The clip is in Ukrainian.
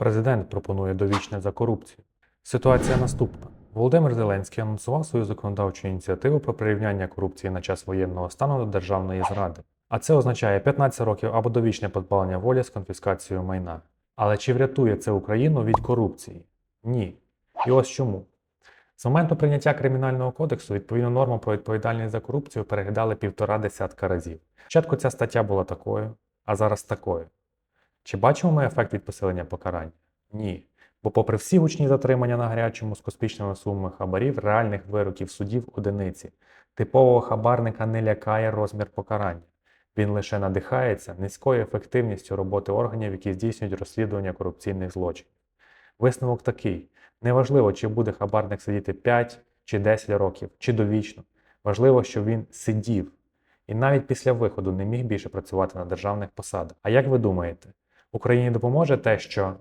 Президент пропонує довічне за корупцію. Ситуація наступна. Володимир Зеленський анонсував свою законодавчу ініціативу про прирівняння корупції на час воєнного стану до державної зради. А це означає 15 років або довічне позбавлення волі з конфіскацією майна. Але чи врятує це Україну від корупції? Ні. І ось чому. З моменту прийняття кримінального кодексу відповідну норму про відповідальність за корупцію переглядали півтора десятка разів. Спочатку ця стаття була такою, а зараз такою. Чи бачимо ми ефект від посилення покарань? Ні. Бо, попри всі гучні затримання на гарячому з космічними сумами хабарів, реальних вироків судів одиниці, типового хабарника не лякає розмір покарання. Він лише надихається низькою ефективністю роботи органів, які здійснюють розслідування корупційних злочинів. Висновок такий: неважливо, чи буде хабарник сидіти 5 чи 10 років, чи довічно. Важливо, щоб він сидів і навіть після виходу не міг більше працювати на державних посадах. А як ви думаєте, Україні допоможе те, що